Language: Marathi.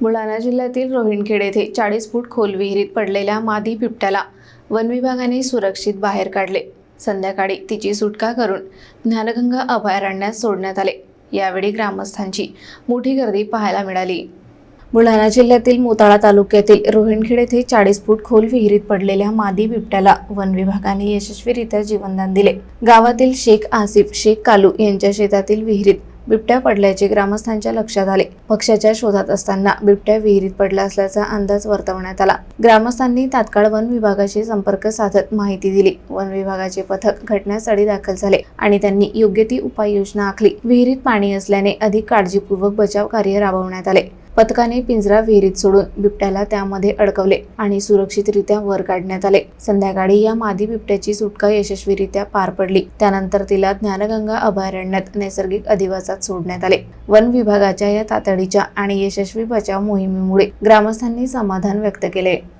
बुलढाणा जिल्ह्यातील रोहिणखेड येथे चाळीस फूट खोल विहिरीत पडलेल्या मादी बिबट्याला वन विभागाने सुरक्षित बाहेर काढले. संध्याकाळी तिची सुटका करून ज्ञानगंगा अभयारण्यात सोडण्यात आले. यावेळी ग्रामस्थांची मोठी गर्दी पाहायला मिळाली. बुलढाणा जिल्ह्यातील मोताळा तालुक्यातील रोहिणखेड येथे चाळीस फूट खोल विहिरीत पडलेल्या मादी बिबट्याला वन विभागाने यशस्वीरित्या जीवनदान दिले. गावातील शेख आसिफ शेख कालू यांच्या शेतातील विहिरीत बिबट्या पडल्याचे ग्रामस्थांच्या लक्षात आले. पक्षाच्या शोधात असताना बिबट्या विहिरीत पडला असल्याचा अंदाज वर्तवण्यात आला. ग्रामस्थांनी तात्काळ वन विभागाशी संपर्क साधत माहिती दिली. वन विभागाचे पथक घटनास्थळी दाखल झाले आणि त्यांनी योग्य ती उपाययोजना आखली. विहिरीत पाणी असल्याने अधिक काळजीपूर्वक बचाव कार्य राबवण्यात आले. पथकाने पिंजरा विहिरीत सोडून बिबट्याला त्यामध्ये अडकवले आणि सुरक्षितरित्या वर काढण्यात आले. संध्याकाळी या मादी बिबट्याची सुटका यशस्वीरित्या पार पडली. त्यानंतर तिला ज्ञानगंगा अभयारण्यात नैसर्गिक अधिवासात सोडण्यात आले. वन विभागाच्या या तातडीच्या आणि यशस्वी बचाव मोहिमेमुळे ग्रामस्थांनी समाधान व्यक्त केले.